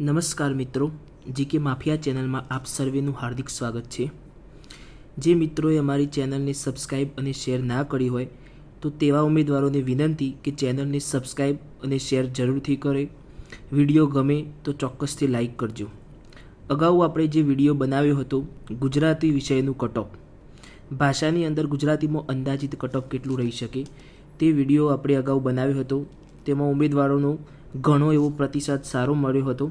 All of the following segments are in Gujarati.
નમસ્કાર મિત્રો, જીકે માફિયા ચેનલમાં આપ સર્વેનું હાર્દિક સ્વાગત છે. જે મિત્રોએ અમારી ચેનલને સબસ્ક્રાઇબ અને શેર ના કરી હોય, તો તેવા ઉમેદવારોને વિનંતી કે ચેનલને સબસ્ક્રાઇબ અને શેર જરૂરથી કરે. વીડિયો ગમે તો ચોક્કસથી લાઇક કરજો. અગાઉ આપણે જે વીડિયો બનાવ્યો હતો, ગુજરાતી વિષયનું કટઓફ ભાષાની અંદર ગુજરાતીમાં અંદાજિત કટઓફ કેટલું રહી શકે, તે વીડિયો આપણે અગાઉ બનાવ્યો હતો. તેમાં ઉમેદવારોનો ઘણો એવો પ્રતિસાદ સારો મળ્યો હતો.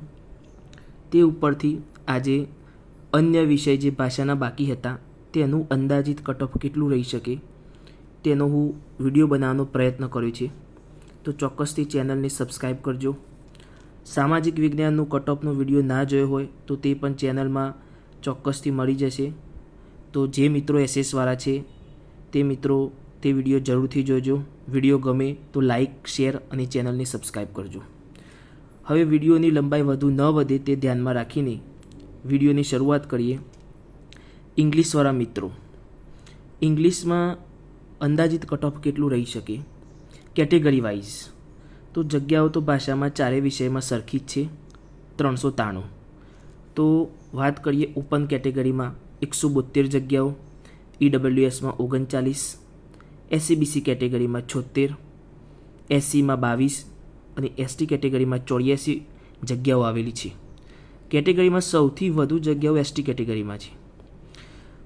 તે ઉપરથી આજે અન્ય વિષય જે ભાષાના બાકી હતા, તેનું અંદાજિત કટઓફ કેટલું રહી શકે, તેનો હું વીડિયો બનાવવાનો પ્રયત્ન કર્યો છે. તો ચોક્કસથી ચેનલને સબસ્ક્રાઈબ કરજો. સામાજિક વિજ્ઞાનનું કટઓફનો વીડિયો ના જોયો હોય, તો તે પણ ચેનલમાં ચોક્કસથી મળી જશે. તો જે મિત્રો એસએસવાળા છે, તે મિત્રો તે વીડિયો જરૂરથી જોજો. વીડિયો ગમે તો લાઇક શેર અને ચેનલને સબસ્ક્રાઈબ કરજો. હવે વિડીયોની લંબાઈ વધુ ન વધે તે ધ્યાનમાં રાખીને વિડીયોની શરૂઆત કરીએ. ઇંગ્લિશવાળા મિત્રો, ઇંગ્લિશમાં અંદાજિત કટઓફ કેટલું રહી શકે? કેટેગરી વાઇઝ તો જગ્યાઓ તો ભાષામાં ચારેય વિષયમાં સરખી જ છે, ત્રણસો ત્રાણું તો વાત કરીએ ઓપન કેટેગરીમાં એકસો બોતેર જગ્યાઓ ઈડબ્લ્યુએસમાં ઓગણચાલીસ એસસીબીસી કેટેગરીમાં છોતેર એસસીમાં બાવીસ અને એસટી કેટેગરીમાં ચોર્યાસી જગ્યાઓ આવેલી છે. કેટેગરીમાં સૌથી વધુ જગ્યાઓ એસટી કેટેગરીમાં છે.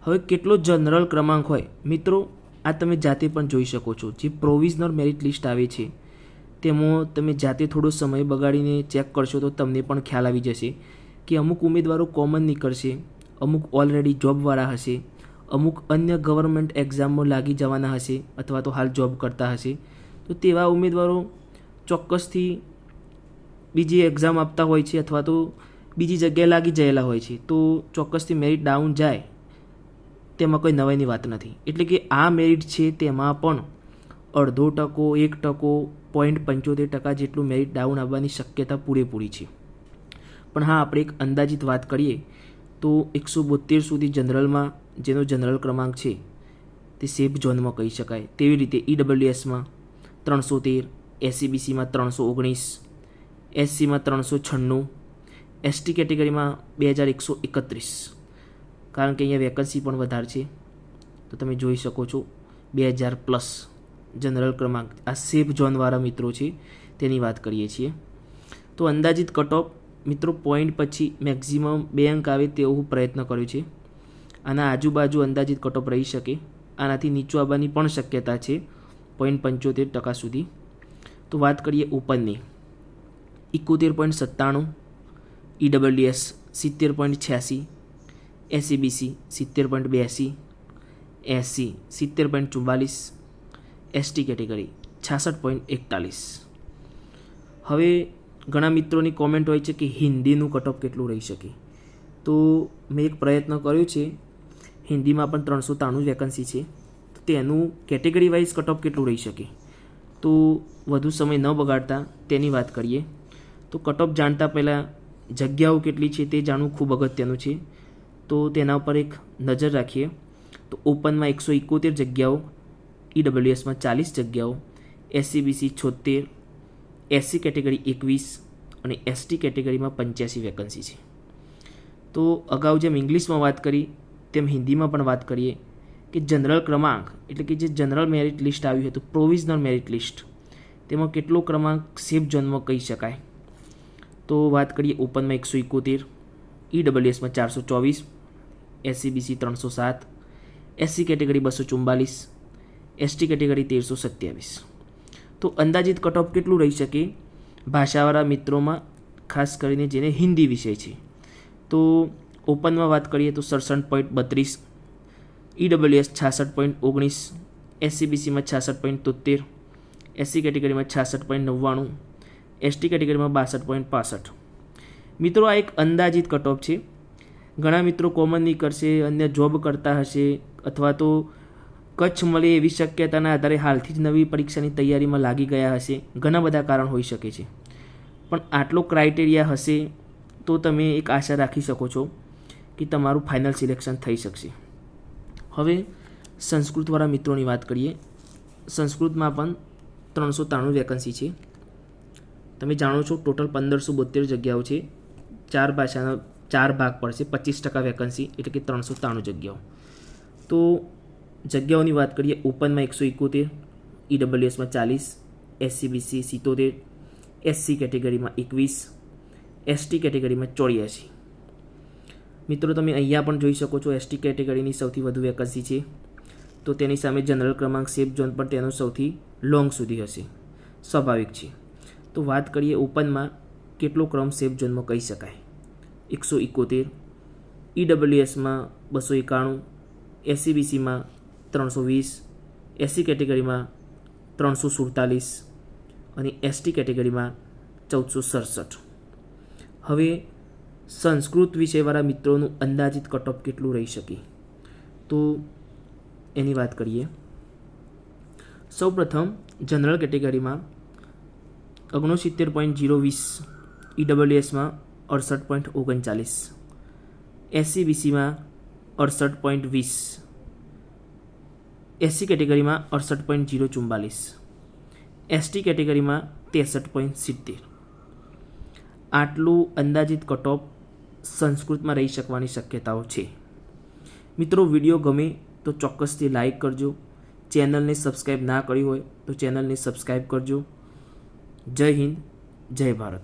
હવે કેટલો જનરલ ક્રમાંક હોય? મિત્રો, આ તમે જાતે પણ જોઈ શકો છો. જે પ્રોવિઝનલ મેરિટ લિસ્ટ આવે છે, તેમાં તમે જાતે થોડો સમય બગાડીને ચેક કરશો તો તમને પણ ખ્યાલ આવી જશે કે અમુક ઉમેદવારો કોમન નીકળશે, અમુક ઓલરેડી જોબવાળા હશે, અમુક અન્ય ગવર્મેન્ટ એક્ઝામમાં લાગી જવાના હશે અથવા તો હાલ જોબ કરતા હશે. તો તેવા ઉમેદવારો ચોક્કસથી બીજી એક્ઝામ આપતા હોય છે અથવા તો બીજી જગ્યાએ લાગી ગયેલા હોય છે, તો ચોક્કસથી મેરિટ ડાઉન જાય, તેમાં કોઈ નવાઈની વાત નથી. એટલે કે આ મેરિટ છે તેમાં પણ અડધો ટકો, એક ટકો પોઈન્ટ પંચોતેર ટકા જેટલું મેરિટ ડાઉન આવવાની શક્યતા પૂરેપૂરી છે. પણ હા, આપણે એક અંદાજિત વાત કરીએ, તો એકસો બોતેર સુધી જનરલમાં જેનો જનરલ ક્રમાંક છે, તે સેફ ઝોનમાં કહી શકાય. તેવી રીતે ઈડબ્લ્યુએસમાં ત્રણસો તેર એસસીબીસીમાં ત્રણસો ઓગણીસ એસસીમાં ત્રણસો છન્નું એસટી કેટેગરીમાં બે હજાર એકસો એકત્રીસ. કારણ કે અહીંયા વેકન્સી પણ વધારે છે. તો તમે જોઈ શકો છો, બે હજાર પ્લસ જનરલ ક્રમાંક. આ સેફ ઝોનવાળા મિત્રો છે, તેની વાત કરીએ છીએ. તો અંદાજિત કટ ઓફ મિત્રો પોઈન્ટ પછી મેક્ઝિમમ બે અંક આવે તેવું પ્રયત્ન કર્યો છે. આના આજુબાજુ અંદાજિત કટ ઓફ રહી શકે. આનાથી નીચું આવવાની પણ શક્યતા છે પોઈન્ટ પંચોતેર ટકા સુધી. તો વાત કરીએ ઓપનની એકોતેર પોઈન્ટ સત્તાણું ઈડબલ્યુએસ સિત્તેર પોઈન્ટ છ્યાસી એસીબીસી સિત્તેર પોઈન્ટ બ્યાસી એસસી સિત્તેર પોઈન્ટ ચુમ્માલીસ એસટી કેટેગરી છાસઠ પોઈન્ટ એકતાલીસ. હવે ઘણા મિત્રોની કોમેન્ટ હોય છે કે હિન્દીનું કટઓફ કેટલું રહી શકે. તો મેં એક પ્રયત્ન કર્યો છે, હિન્દીમાં પણ ત્રણસો ત્રાણું વેકન્સી છે, તો તેનું કેટેગરી વાઇઝ કટઓફ કેટલું રહી શકે? તો વધુ સમય ન બગાડતા તેની વાત કરીએ. તો કટઓફ જાણતા પહેલાં જગ્યાઓ કેટલી છે તે જાણવું ખૂબ અગત્યનું છે. તો તેના ઉપર એક નજર રાખીએ. તો ઓપનમાં એકસો એકોતેર જગ્યાઓ, ઈડબ્લ્યુએસમાં ચાલીસ જગ્યાઓ, એસસીબીસી છોતેર એસસી કેટેગરી એકવીસ અને એસટી કેટેગરીમાં પંચ્યાસી વેકન્સી છે. તો અગાઉ જેમ ઇંગ્લિશમાં વાત કરી, તેમ હિન્દીમાં પણ વાત કરીએ કે જનરલ ક્રમાંક, એટલે કે જે જનરલ મેરિટ લિસ્ટ આવ્યું હતું પ્રોવિઝનલ મેરિટ લિસ્ટ તેમાં કેટલો ક્રમાંક સેફ ઝોનમાં કહી શકાય? તો વાત કરીએ ઓપનમાં એકસો એકોતેર ઈડબલ્યુએસમાં ચારસો ચોવીસ એસસીબીસી ત્રણસો સાત એસસી કેટેગરી બસો ચુમ્બાલીસ એસટી કેટેગરી તેરસો સત્યાવીસ. તો અંદાજિત કટ ઓફ કેટલું રહી શકે? ભાષાવાળા મિત્રોમાં, ખાસ કરીને જેને હિન્દી વિષય છે. તો ઓપનમાં વાત કરીએ તો સડસઠ પોઈન્ટ બત્રીસ ઈડબ્લ્યુએસ છાસઠ પોઈન્ટ ઓગણીસ એસસીબીસીમાં છાસઠ પોઈન્ટ તોતેર એસસી કેટેગરીમાં છાસઠ પોઈન્ટ નવ્વાણું એસટી કેટેગરીમાં બાસઠ પોઈન્ટ પાસઠ. મિત્રો, આ એક અંદાજિત કટઓફ છે. ઘણા મિત્રો કોમનની કરશે, અન્ય જોબ કરતા હશે, અથવા તો કચ્છ મળે એવી શક્યતાના આધારે હાલથી જ નવી પરીક્ષાની તૈયારીમાં લાગી ગયા હશે. ઘણા બધા કારણ હોઈ શકે છે. પણ આટલો ક્રાઇટેરિયા હશે તો તમે એક આશા રાખી શકો છો કે તમારું ફાઇનલ સિલેક્શન થઈ શકશે. હવે સંસ્કૃતવાળા મિત્રોની વાત કરીએ. સંસ્કૃતમાં પણ ત્રણસો ત્રાણું વેકન્સી છે. તમે જાણો છો ટોટલ પંદરસો બોતેર જગ્યાઓ છે. ચાર ભાષાનો ચાર ભાગ પડશે, પચીસ ટકા વેકન્સી એટલે કે ત્રણસો ત્રાણું જગ્યાઓ. તો જગ્યાઓની વાત કરીએ ઓપનમાં એકસો એકોતેર ઈડબ્લ્યુએસમાં ચાલીસ એસસીબીસી સિત્તોતેર એસસી કેટેગરીમાં એકવીસ એસટી કેટેગરીમાં ચોર્યાસી. મિત્રો, તમે અહીંયા પણ જોઈ શકો છો એસટી કેટેગરીની સૌથી વધુ વેકન્સી છે. તો તેની સામે જનરલ ક્રમાંક સેફ ઝોન પણ તેનો સૌથી લોંગ સુધી હશે. સ્વાભાવિક છે. તો વાત કરીએ ઓપનમાં કેટલો ક્રમ સેફ ઝોનમાં કહી શકાય? એકસો એકોતેર ઈડબ્લ્યુએસમાં બસો એકાણું એસસીબીસીમાં ત્રણસો વીસ એસસી કેટેગરીમાં ત્રણસો સુડતાલીસ અને એસટી કેટેગરીમાં ચૌદસો સડસઠ. હવે સંસ્કૃત વિષયવાળા મિત્રોનું અંદાજિત કટઓફ કેટલું રહી શકે? તો એની વાત કરીએ. સૌપ્રથમ જનરલ કેટેગરીમાં ઓગણસિત્તેર પોઈન્ટ જીરો વીસ ઈડબ્લ્યુએસમાં અડસઠ પોઈન્ટ ઓગણચાલીસ એસસીબીસીમાં અડસઠ પોઈન્ટ વીસ એસસી કેટેગરીમાં અડસઠ પોઈન્ટ જીરો ચુમ્બાલીસ એસટી કેટેગરીમાં ત્રેસઠ પોઈન્ટ સિત્તેર. આટલું અંદાજિત કટ ઓફ સંસ્કૃતમાં રહી શકવાની શક્યતાઓ છે. મિત્રો, વીડિયો ગમે તો ચોક્કસથી લાઈક કરજો. ચેનલને સબસ્ક્રાઈબ ના કરી હોય તો ચેનલને સબસ્ક્રાઈબ કરજો. જય હિન્દ, જય ભારત.